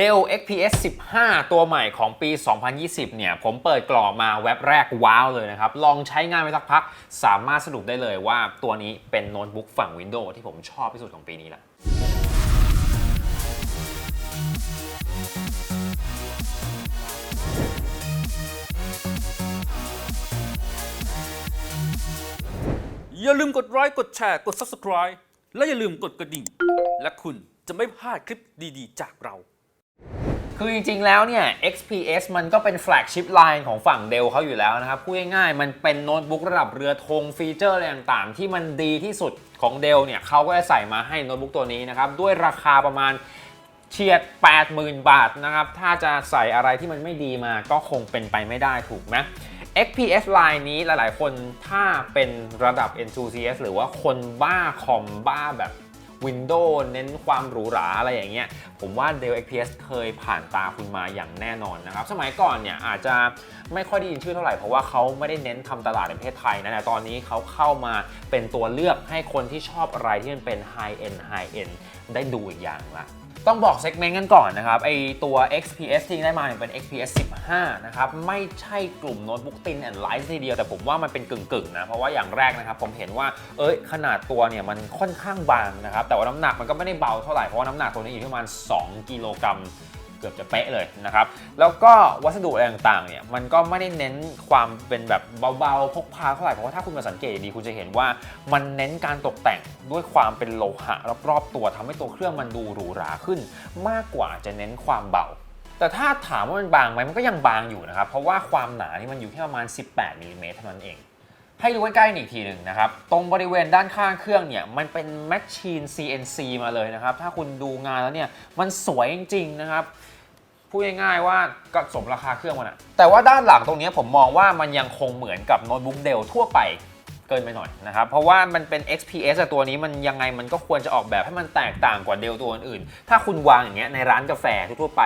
Dell XPS 15 ตัวใหม่ของปี 2020 เนี่ย ผมเปิดกล่องมาเว็บแรกว้าวเลยนะครับ ลองใช้งานไปสักพัก สามารถสรุปได้เลยว่าตัวนี้เป็นโน้ตบุ๊กฝั่ง Windows ที่ผมชอบที่สุดของปีนี้แหละอย่าลืมกดไลค์กดแชร์ กด Subscribe และอย่าลืมกดกระดิ่ง และคุณจะไม่พลาดคลิปดีๆ จากเรา คือจริงๆ แล้วเนี่ย XPS มันก็เป็นแฟลกชิพไลน์ของฝั่ง Dell เขาอยู่แล้วนะครับพูดง่ายๆ มันเป็นโน้ตบุ๊กระดับเรือธงฟีเจอร์อะไรต่างๆ ที่มันดีที่สุดของ Dell เนี่ยเขาก็จะใส่มาให้โน้ตบุ๊กตัวนี้นะครับ ด้วยราคาประมาณเฉียด 80,000 บาทนะครับ ถ้าจะใส่อะไรที่มันไม่ดีมาก็คงเป็นไปไม่ได้ถูกไหม XPS Line นี้หลายๆ คนถ้าเป็นระดับ enthusiast หรือว่าคนบ้าคอมบ้าแบบ Windows เน้นความหรูหราอะไรอย่างเงี้ย ผมว่า Dell XPS เคยผ่านตาคุณมาอย่างแน่นอนนะครับ สมัยก่อนเนี่ยอาจจะไม่ค่อยได้ยินชื่อเท่าไหร่ เพราะว่าเขาไม่ได้เน้นทำตลาดในประเทศไทยนะแต่ตอนนี้เขาเข้ามาเป็นตัวเลือกให้คนที่ชอบอะไรที่มันเป็น High End High End ได้ดูอีกอย่างละ ต้องบอกเซกเมนต์กันก่อนนะครับไอตัว XPS ที่ได้มาเนี่ยเป็น XPS 15 นะครับ ไม่ใช่กลุ่มโน้ตบุ๊กตินแอนด์ไลท์ทีเดียว แต่ผมว่ามันเป็นกึ่งๆนะ เพราะว่าอย่างแรกนะครับ ผมเห็นว่า เอ้ย ขนาดตัวเนี่ย มันค่อนข้างบางนะครับ แต่ว่าน้ำหนักมันก็ไม่ได้เบาเท่าไหร่ เพราะว่าน้ำหนักตัวนี้อยู่ที่ประมาณ 2 กิโลกรัม เกือบจะเป๊ะเลยนะครับ แล้วก็วัสดุอะไรต่างๆเนี่ยมันก็ไม่ได้เน้นความเป็นแบบเบาๆพกพาเท่าไหร่เพราะว่าถ้าคุณมาสังเกตดีคุณจะเห็นว่ามันเน้นการตกแต่งด้วยความเป็นโลหะรอบๆตัวทำให้ตัวเครื่องมันดูหรูหราขึ้น มากกว่าจะเน้นความเบาแต่ถ้าถามว่ามันบางไหมมันก็ยังบางอยู่นะครับ เพราะว่าความหนานี่มันอยู่แค่ประมาณ 18มิลลิเมตรเท่านั้นเอง ให้ดูใกล้ๆอีกทีหนึ่งนะครับ ตรงบริเวณด้านข้างเครื่องเนี่ย มันเป็นแมชชีน CNC มาเลยนะครับ ถ้าคุณดูงานแล้วเนี่ย มันสวยจริงๆนะครับพูดง่ายๆว่าก็สมราคาเครื่องมันอะแต่ว่าด้านหลังตรงเนี้ยผมมองว่ามันยังคงเหมือนกับโน้ตบุ๊กเดลทั่วไปเกินไปหน่อยนะครับ เพราะว่ามันเป็น XPS อะตัวนี้มันยังไงมันก็ควรจะออกแบบให้มันแตกต่างกว่าเดลตัวอื่นๆถ้าคุณวางอย่างเงี้ยในร้านกาแฟทั่วไป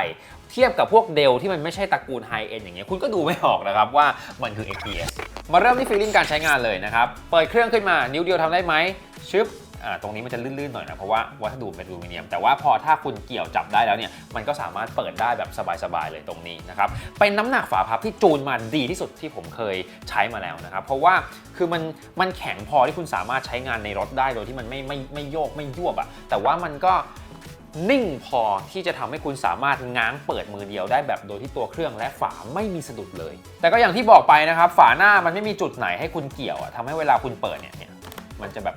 เทียบกับพวกเดลที่มันไม่ใช่ตระกูลไฮเอ็นอย่างเงี้ยคุณก็ดูไม่ออกนะครับว่ามันคือ XPS มาเริ่มที่ฟีลลิ่งการใช้งานเลยนะครับ เปิดเครื่องขึ้นมานิ้วเดียวทำได้ไหมชึบตรงนี้มันจะลื่นๆหน่อยนะเพราะว่าวัสดุเป็นอลูมิเนียม แต่ว่าพอถ้าคุณเกี่ยวจับได้แล้วเนี่ยมันก็สามารถเปิดได้แบบสบายๆเลยตรงนี้นะครับเป็นน้ำหนักฝาพับที่จูนมาดีที่สุดที่ผมเคยใช้มาแล้วนะครับเพราะว่าคือมันมันแข็งพอที่คุณสามารถใช้งานในรถได้โดยที่มันไม่ไม่ไม่โยกไม่ยวบอะแต่ว่ามันก็ นิ่งพอที่จะทำให้คุณสามารถง้างเปิดมือเดียวได้แบบโดยที่ตัวเครื่องและฝาไม่มีสะดุดเลย แต่ก็อย่างที่บอกไปนะครับ ฝาหน้ามันไม่มีจุดไหนให้คุณเกี่ยวอะทำให้เวลาคุณเปิดเนี่ยเนี่ยมันจะแบบ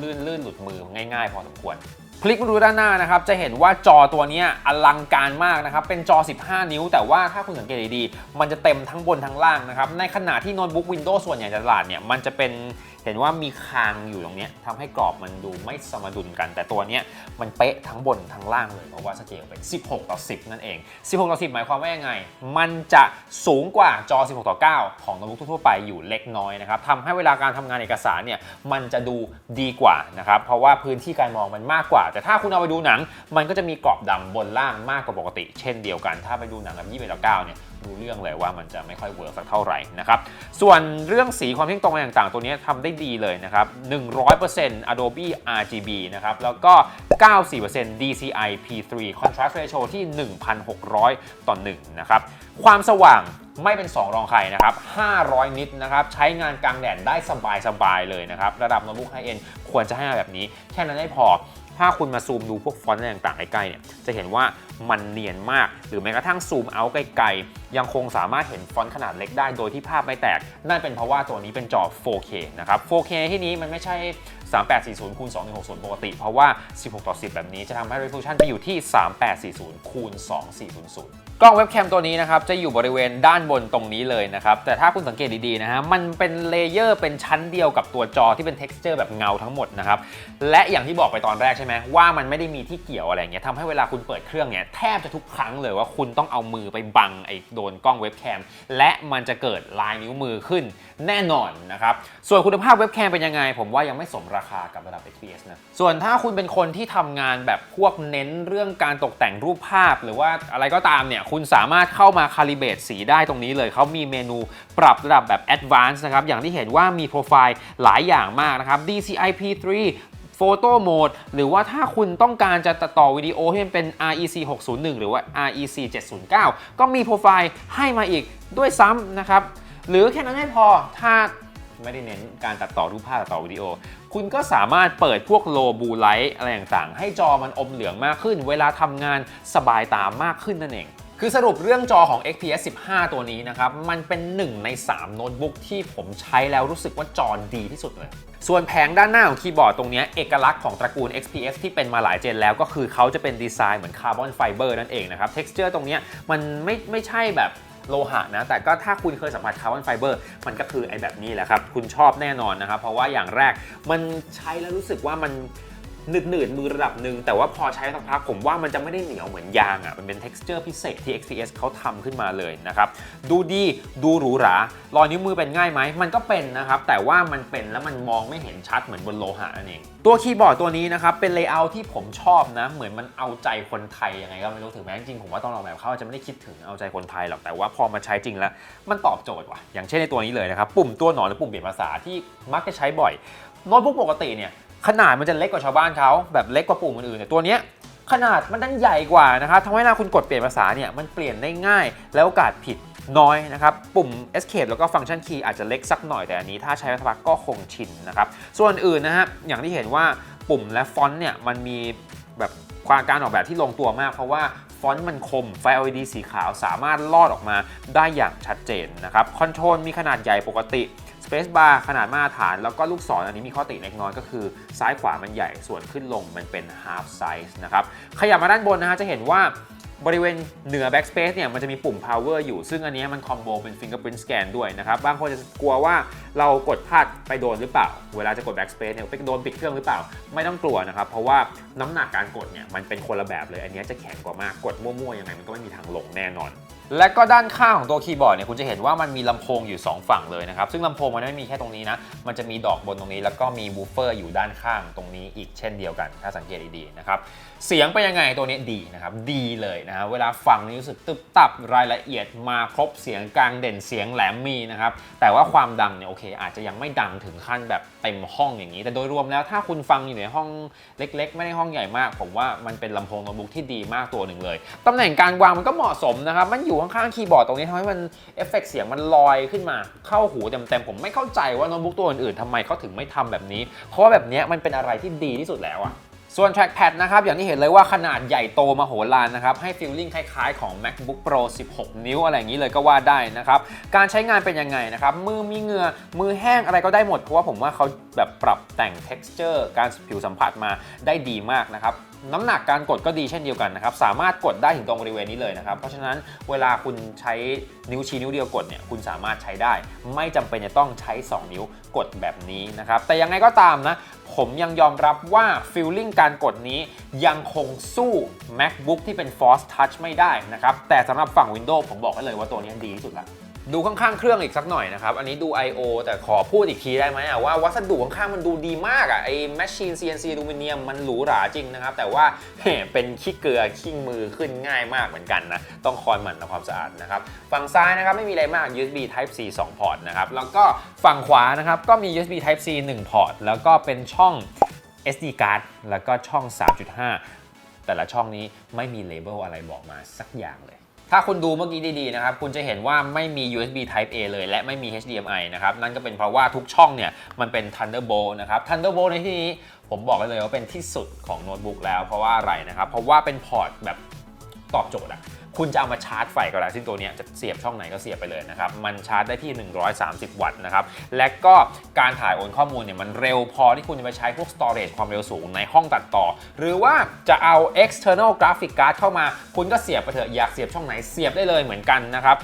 ลื่นลื่นหลุดมือง่าย ๆ พอสมควรพลิกมาดูด้านหน้านะครับ จะเห็นว่าจอตัวนี้อลังการมากนะครับ เป็นจอ 15 นิ้ว แต่ว่าถ้าคุณสังเกตดีๆ มันจะเต็มทั้งบนทั้งล่างนะครับ ในขณะที่โน้ตบุ๊ก Windows ส่วนใหญ่ตลาดเนี่ย มันจะเป็น เห็นว่ามีคางอยู่ตรงนี้ทำให้กรอบมันดูไม่สมดุลกัน แต่ตัวนี้มันเป๊ะทั้งบนทั้งล่างเลยเพราะว่าสเกลเป็น 16 ต่อ 10 นั่นเอง 16 ต่อ 10 หมายความว่ายังไง มันจะสูงกว่าจอ 16 ต่อ 9 ของโน้ตบุ๊กทั่วไปอยู่เล็กน้อยนะครับทำให้เวลาการทำงานเอกสารเนี่ยมันจะดูดีกว่านะครับเพราะว่าพื้นที่การมองมันมากกว่า แต่ถ้าคุณเอาไปดูหนัง มันก็จะมีกรอบดำบนล่างมากกว่าปกติ เช่นเดียวกัน ถ้าไปดูหนังแบบ21ต่อ9เนี่ย รู้เรื่องเลยว่ามันจะไม่ค่อยเวิร์กสักเท่าไหร่นะครับ ส่วนเรื่องสีความเที่ยงตรงอะไรต่างๆ ตัวนี้ทำได้ดีเลยนะครับ 100% Adobe RGB นะครับ แล้วก็ 94% DCI P3 Contrast Ratio ที่ 1,600 ต่อ 1 นะครับ ความสว่างไม่เป็น 2 รองใครนะครับ 500 นิตนะครับ ใช้งานกลางแดดได้สบายๆเลยนะครับ ระดับโน้ตบุ๊กไฮเอ็นควรจะให้แบบนี้ แค่นั้นไม่พอ ถ้าคุณมาซูมดูพวกฟอนต์อะไรต่างๆใกล้ๆเนี่ยจะเห็นว่ามันเนียนมาก หรือแม้กระทั่งซูมเอาไกลๆยังคงสามารถเห็นฟอนต์ขนาดเล็กได้โดยที่ภาพไม่แตก นั่นเป็นเพราะว่าตัวนี้เป็นจอ 4K นะครับ 4K ที่นี้มันไม่ใช่ 3840คูณ2160 ปกติ เพราะว่า 16 ต่อ 10 แบบนี้จะทำให้ resolution ไปอยู่ที่ 3840คูณ2400 กล้องเว็บแคมตัวนี้นะครับจะอยู่บริเวณด้านบนตรงนี้เลยนะครับ แต่ถ้าคุณสังเกตดีๆนะฮะมันเป็นเลเยอร์เป็นชั้นเดียวกับตัวจอที่เป็น texture แบบเงาทั้งหมดนะครับ และอย่างที่บอกไปตอนแรกใช่ไหมว่ามันไม่ได้มีที่เกี่ยวอะไรเงี้ยทำให้เวลาคุณเปิดเครื่องเนี่ยแทบจะทุกครั้งเลยว่าคุณต้องเอามือไปบังไอ้โดนกล้องเว็บแคมและมันจะเกิดลายนิ้วมือขึ้นแน่นอนนะครับส่วนคุณภาพเว็บแคมเป็นยังไง ผมว่ายังไม่สมราคากับระดับ XPS นะส่วนถ้าคุณเป็นคนที่ทำงานแบบพวกเน้นเรื่องการตกแต่งรูปภาพ หรือว่าอะไรก็ตามเนี่ยคุณสามารถเข้ามาคาลิเบตสีได้ตรงนี้เลย เขามีเมนูปรับระดับแบบ Advanced นะครับ อย่างที่เห็นว่ามีโปรไฟล์หลายอย่างมากนะครับ DCI P3 Photo Mode หรือว่าถ้าคุณต้องการจะตัดต่อวิดีโอให้มันเป็น REC 601 หรือว่า REC 709 ก็มีโปรไฟล์ให้มาอีกด้วยซ้ำนะครับ หรือแค่นั้นไม่พอถ้าไม่ได้เน้นการตัดต่อรูปภาพตัดต่อวิดีโอ คุณก็สามารถเปิดพวกโลบูไลท์อะไรต่างๆ ให้จอมันอมเหลืองมากขึ้น เวลาทำงานสบายตามากขึ้นนั่นเอง คือสรุปเรื่องจอของ XPS 15 ตัวนี้นะครับ มันเป็น 1 ใน 3 โน้ตบุ๊กที่ผมใช้แล้วรู้สึกว่าจอดีที่สุดเลย ส่วนแผงด้านหน้าของคีย์บอร์ดตรงนี้เอกลักษณ์ของตระกูล XPS ที่เป็นมาหลายเจนแล้วก็คือเขาจะเป็นดีไซน์เหมือนคาร์บอนไฟเบอร์นั่นเองนะครับ texture ตรงนี้มันไม่ไม่ใช่แบบโลหะนะ แต่ก็ถ้าคุณเคยสัมผัสคาร์บอนไฟเบอร์มันก็คือไอ้แบบนี้แหละครับ คุณชอบแน่นอนนะครับ เพราะว่าอย่างแรกมันใช้แล้วรู้สึกว่ามัน หนืดหนืดๆมือระดับหนึ่งแต่ว่าพอใช้สักพักผมว่ามันจะไม่ได้เหนียวเหมือนยางอะ่ะมันเป็น t e x t อร์พิเศษที่ XPS เขาทำขึ้นมาเลยนะครับ ดูดีดูหรูหรารอยนิ้วมือเป็นง่ายไหมมันก็เป็นนะครับ แต่ว่ามันเป็นแล้วมันมองไม่เห็นชัดเหมือนบนโลหะนั่นเอง ตัวคีย์บอร์ดตัวนี้นะครับ เป็นเลเยอร์ที่ผมชอบนะ เหมือนมันเอาใจคนไทยยังไงก็ไม่รู้ถึงแม้จริงผมว่าตอนออกแบบเขาอาจจะไม่ได้คิดถึงเอาใจคนไทยหรอกแต่ว่าพอมาใช้จริงแล้ว มันตอบโจทย์ว่ะอย่างเช่นในตัวนี้เลยนะครับปุ่มตัวหนอนหรือปุ่มเปลี่ยนภาษาที่มักจะใช้บ่อยโน้ตบุ๊กปกติเนี่ย ขนาดมันจะเล็กกว่าชาวบ้านเขาแบบเล็กกว่าปุ่มอื่นๆเนี่ตัวเนี้ยขนาดมันดันใหญ่กว่านะครับทำให้เวลาคุณกดเปลี่ยนภาษาเนี่ยมันเปลี่ยนได้ง่าย แล้วโอกาสผิดน้อยนะครับ ปุ่ม escape แล้วก็ฟังก์ชันคีย์อาจจะเล็กสักหน่อยแต่อันนี้ถ้าใช้พักก็คงชินนะครับ ส่วนอื่นนะฮะอย่างที่เห็นว่าปุ่มและฟอนต์เนี่ยมันมีแบบความการออกแบบที่ลงตัวมาก เพราะว่าฟอนต์มันคมไฟ LED สีขาวสามารถลอดออกมาได้อย่างชัดเจนนะครับคอนโทรลมีขนาดใหญ่ปกติ Space Bar ขนาดมาตรฐาน แล้วก็ลูกศรอันนี้มีข้อติเล็กน้อยก็คือซ้ายขวามันใหญ่ส่วนขึ้นลงมันเป็น half size นะครับขยับมาด้านบนนะฮะจะเห็นว่าบริเวณเหนือ backspace เนี่ยมันจะมีปุ่ม power อยู่ ซึ่งอันนี้มันคอมโบเป็น fingerprint scan ด้วยนะครับ บางคนจะกลัวว่าเรากดพลาดไปโดนหรือเปล่า เวลาจะกด backspace เนี่ยไปโดนปิดเครื่องหรือเปล่า ไม่ต้องกลัวนะครับ เพราะว่าน้ำหนักการกดเนี่ยมันเป็นคนละแบบเลย อันนี้จะแข็งกว่ามาก กดมั่วๆยังไงมันก็ไม่มีทางลงแน่นอน และก็ด้านข้างของตัวคีย์บอร์ดเนี่ยคุณจะเห็นว่ามันมีลำโพงอยู่ 2 ฝั่งเลยนะครับ ซึ่งลำโพงมันไม่มีแค่ตรงนี้นะ มันจะมีดอกบนตรงนี้ แล้วก็มีบูฟเฟอร์อยู่ด้านข้างตรงนี้อีกเช่นเดียวกัน ถ้าสังเกตดีๆนะครับ เสียงเป็นยังไงตัวนี้ดีนะครับ ดีเลยนะฮะเวลาฟังนี่รู้สึกตึบตับรายละเอียดมาครบเสียงกลางเด่นเสียงแหลมมีนะครับ แต่ว่าความดังเนี่ยโอเค อาจจะยังไม่ดังถึงขั้นแบบเต็มห้องอย่างนี้ แต่โดยรวมแล้วถ้าคุณฟังอยู่ในห้องเล็ก ๆ ไม่ได้ห้องใหญ่มาก ผมว่ามันเป็นลำโพงโน้ตบุ๊กที่ดีมากตัวหนึ่งเลยตำแหน่งการวางมันก็เหมาะสมนะครับมันอยู่ข้างๆคีย์บอร์ดตรงนี้ทำให้มันเอฟเฟกต์เสียงมันลอยขึ้นมาเข้าหูเต็มๆผมไม่เข้าใจว่าโน้ตบุ๊กตัวอื่นๆทำไมเขาถึงไม่ทำแบบนี้ เพราะว่าแบบนี้มันเป็นอะไรที่ดีที่สุดแล้วอะ ส่วน trackpad นะครับ อย่างที่เห็นเลยว่าขนาดใหญ่โตมโหฬารนะครับ ให้ฟีลลิ่งคล้ายๆของ MacBook Pro 16 นิ้วอะไรอย่างนี้เลยก็ว่าได้นะครับ การใช้งานเป็นยังไงนะครับ มือมีเหงื่อมือแห้งอะไรก็ได้หมด เพราะว่าผมว่าเขาแบบปรับแต่ง texture การผิวสัมผัสมาได้ดีมากนะครับน้ำหนักการกดก็ดีเช่นเดียวกันนะครับ สามารถกดได้ถึงตรงบริเวณนี้เลยนะครับ เพราะฉะนั้นเวลาคุณใช้นิ้วชี้นิ้วเดียวกดเนี่ยคุณสามารถใช้ได้ ไม่จำเป็นจะต้องใช้ 2 นิ้วกดแบบนี้นะครับ แต่ยังไงก็ตามนะ ผมยังยอมรับว่าฟิลลิ่งการกดนี้ยังคงสู้ MacBook ที่เป็น Force Touch ไม่ได้นะครับ แต่สำหรับฝั่ง Windows ผมบอกได้เลยว่าตัวนี้ดีที่สุดละ ดูข้างๆเครื่องอีกสักหน่อยนะครับ อันนี้ดู I/O แต่ขอพูดอีกทีได้ไหมว่าวัสดุข้างๆมันดูดีมากอะไอ้ Machine CNC อลูมิเนียมมันหรูหราจริงนะครับ แต่ว่าเป็นขี้เกลือขี้มือขึ้นง่ายมากเหมือนกันนะ ต้องคอยหมั่นทำความสะอาดนะครับ ฝั่งซ้ายนะครับไม่มีอะไรมาก USB Type C 2 พอร์ตนะครับ แล้วก็ฝั่งขวานะครับก็มี USB Type C 1 พอร์ต แล้วก็เป็นช่อง SD card แล้วก็ช่อง 3.5 แต่ละช่องนี้ไม่มีเลเบลอะไรบอกมาสักอย่างเลย ถ้าคุณดูเมื่อกี้ดีๆนะครับคุณจะเห็นว่าไม่มี USB Type A เลย และไม่มี HDMI นะครับนั่นก็เป็นเพราะว่าทุกช่องเนี่ยมันเป็น Thunderbolt นะครับ Thunderbolt ในที่นี้ผมบอกได้เลยว่าเป็นที่สุดของโน้ตบุ๊กแล้วเพราะว่าอะไรนะครับเพราะว่าเป็นพอร์ตแบบตอบโจทย์อะ คุณจะเอามาชาร์จไฟก็ได้ซึ่งตัวนี้จะเสียบช่องไหนก็เสียบไปเลยนะครับ มันชาร์จได้ที่ 130 วัตต์นะครับ และก็การถ่ายโอนข้อมูลเนี่ยมันเร็วพอที่คุณจะไปใช้พวก storage ความเร็วสูงในห้องตัดต่อ หรือว่าจะเอา external graphic card เข้ามา คุณก็เสียบไปเถอะอยากเสียบช่องไหนเสียบได้เลยเหมือนกันนะครับ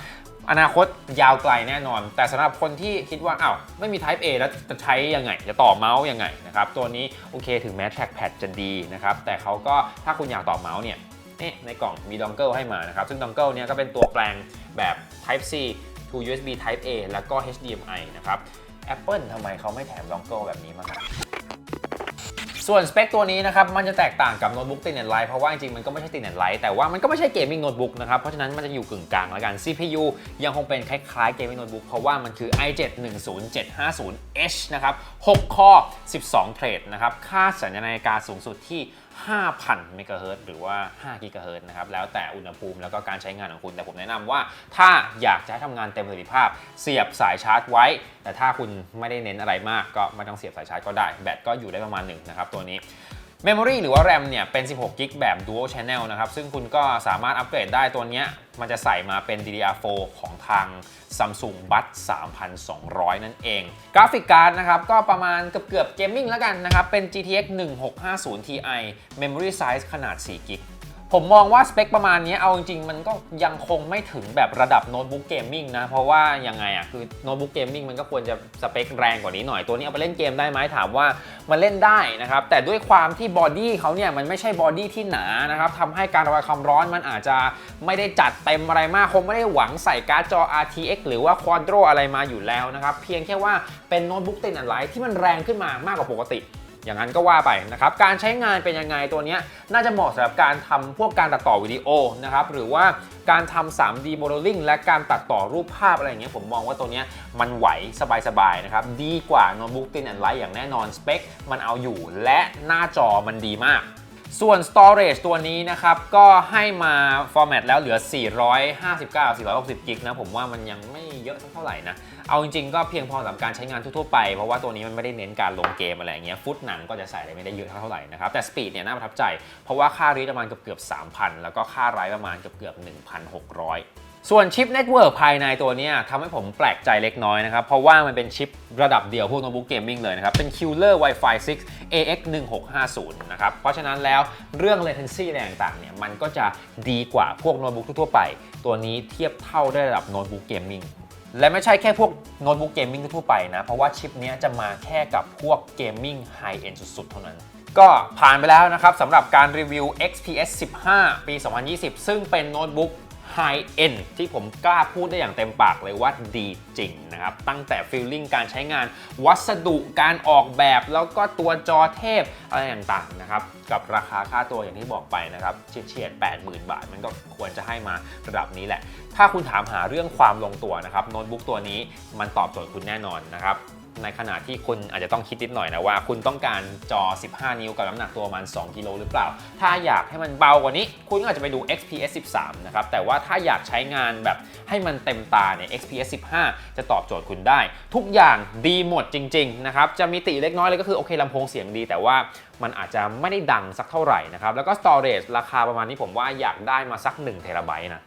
อนาคตยาวไกลแน่นอน แต่สำหรับคนที่คิดว่าอ้าวไม่มี Type A แล้วจะใช้ยังไง จะต่อเมาส์ยังไงนะครับ ตัวนี้โอเคถึงแม้ trackpad จะดีนะครับ แต่เขาก็ถ้าคุณอยากต่อเมาส์เนี่ย นี่ในกล่องมีดองเกิลให้มานะครับ ซึ่งดองเกิลเนี่ยก็เป็นตัวแปลงแบบ Type C to USB Type A แล้วก็ HDMI นะครับ Apple ทำไมเขาไม่แถมดองเกิลแบบนี้มาส่วนสเปคตัวนี้นะครับ มันจะแตกต่างกับโน้ตบุ๊กตินเน็ตไลท์เพราะว่าจริงๆ มันก็ไม่ใช่ตินเน็ตไลท์แต่ว่ามันก็ไม่ใช่เกมมิ่งโน้ตบุ๊กนะครับ เพราะฉะนั้นมันจะอยู่กึ่งกลางแล้วกัน CPU ยังคงเป็นคล้ายๆเกมมิ่งโน้ตบุ๊กเพราะว่ามันคือ i7 10750H นะครับ 6 คอ 12 เทรดนะครับ ค่าสัญญาณนาฬิกาสูงสุดที่ 5,000เมกะเฮิรตหรือว่า5กิกะเฮิรตนะครับแล้วแต่อุณหภูมิแล้วก็การใช้งานของคุณ แต่ผมแนะนำว่าถ้าอยากจะให้ทำงานเต็มประสิทธิภาพ เสียบสายชาร์จไว้ แต่ถ้าคุณไม่ได้เน้นอะไรมากก็ไม่ต้องเสียบสายชาร์จก็ได้ แบตก็อยู่ได้ประมาณหนึ่งนะครับตัวนี้ Memory หรือว่า RAM เนี่ยเป็น 16กิกแบบ Dual Channel นะครับ ซึ่งคุณก็สามารถอัปเกรดได้ตัวเนี้ยมันจะใส่มาเป็น DDR4 ของทาง Samsung Bud 3200 นั่นเอง กราฟิกการ์ดนะครับก็ประมาณเกือบเกือบเกมมิ่งแล้วกันนะครับ เป็น GTX 1650 Ti Memory Size ขนาด4กิก ผมมองว่าสเปคประมาณนี้เอาจริงๆ มันก็ยังคงไม่ถึงแบบระดับโน้ตบุ๊กเกมมิ่งนะ เพราะว่ายังไงอะคือโน้ตบุ๊กเกมมิ่งมันก็ควรจะสเปคแรงกว่านี้หน่อยตัวนี้เอาไปเล่นเกมได้ไหมถามว่ามันเล่นได้นะครับ แต่ด้วยความที่บอดี้เขาเนี่ยมันไม่ใช่บอดี้ที่หนานะครับทำให้การระบายความร้อนมันอาจจะไม่ได้จัดเต็มอะไรมาก คงไม่ได้หวังใส่การ์ดจอ RTX หรือว่า Quadro อะไรมาอยู่แล้วนะครับเพียงแค่ว่าเป็นโน้ตบุ๊กเต็นอันไลท์ที่มันแรงขึ้นมามากกว่าปกติ อย่างนั้นก็ว่าไปนะครับ การใช้งานเป็นยังไงตัวนี้น่าจะเหมาะสำหรับการทำพวกการตัดต่อวิดีโอนะครับ หรือว่าการทำ 3D modeling และการตัดต่อรูปภาพอะไรอย่างเงี้ยผมมองว่าตัวนี้มันไหวสบายๆนะครับ ดีกว่าโน้ตบุ๊กตินแอนไลท์อย่างแน่นอนสเปคมันเอาอยู่ และหน้าจอมันดีมาก ส่วน storage ตัวนี้นะครับ ก็ให้มา format แล้วเหลือ 459 460กิกนะ ผมว่ามันยังไม่เยอะสักเท่าไหร่นะ เอาจริงๆ ก็เพียงพอสำหรับการใช้งานทั่วๆไป เพราะว่าตัวนี้มันไม่ได้เน้นการลงเกมอะไรอย่างเงี้ย ฟุตหนังก็จะใส่อะไรไม่ได้เยอะเท่าไหร่นะครับ แต่สปีดเนี่ยน่าประทับใจ เพราะว่าค่ารีดประมาณเกือบเกือบ3,000 แล้วก็ค่าไรประมาณเกือบเกือบ1,600 ส่วนชิปเน็ตเวิร์กภายในตัวนี้ทำให้ผมแปลกใจเล็กน้อยนะครับ เพราะว่ามันเป็นชิประดับเดียวพวกโน้ตบุ๊กเกมมิ่งเลยนะครับ เป็น Killer Wi-Fi 6 AX 1650นะครับ เพราะฉะนั้นแล้วเรื่อง latency อะไรต่างๆเนี่ยมันก็จะดีกว่าพวกโน้ตบุ๊กทั่วไป ตัวนี้เทียบเท่าได้ระดับโน้ตบุ๊กเกมมิ่งและไม่ใช่แค่พวกโน้ตบุ๊กเกมมิ่งทั่วไปนะ เพราะว่าชิปนี้จะมาแค่กับพวกเกมมิ่งไฮเอนด์สุดๆ เท่านั้นก็ผ่านไปแล้วนะครับสำหรับการรีวิว XPS 15 ปี 2020 ซึ่งเป็นโน้ตบุ๊ก High End ที่ผมกล้าพูดได้อย่างเต็มปากเลยว่าดีจริงนะครับ ตั้งแต่ฟีลลิ่งการใช้งาน วัสดุการออกแบบแล้วก็ตัวจอเทพอะไรต่างๆนะครับ กับราคาค่าตัวอย่างที่บอกไปนะครับ เฉียดเฉียด80,000 บาท มันก็ควรจะให้มาระดับนี้แหละ ถ้าคุณถามหาเรื่องความลงตัวนะครับโน้ตบุ๊กตัวนี้มันตอบโจทย์คุณแน่นอนนะครับ ในขณะที่คุณอาจจะต้องคิดนิดหน่อยนะว่า คุณต้องการจอ 15 นิ้วกับน้ำหนักตัวประมาณ 2 กิโลหรือเปล่า ถ้าอยากให้มันเบากว่านี้ คุณก็อาจจะไปดู XPS 13 นะครับ แต่ว่าถ้าอยากใช้งานแบบให้มันเต็มตาเนี่ย XPS 15 จะตอบโจทย์คุณได้ ทุกอย่างดีหมดจริง ๆ นะครับ จะมีติเล็กน้อยเลยก็คือโอเคลำโพงเสียงดี แต่ว่ามันอาจจะไม่ได้ดังสักเท่าไหร่นะครับ แล้วก็ storage ราคาประมาณนี้ผมว่าอยากได้มาสัก1เทราไบต์นะ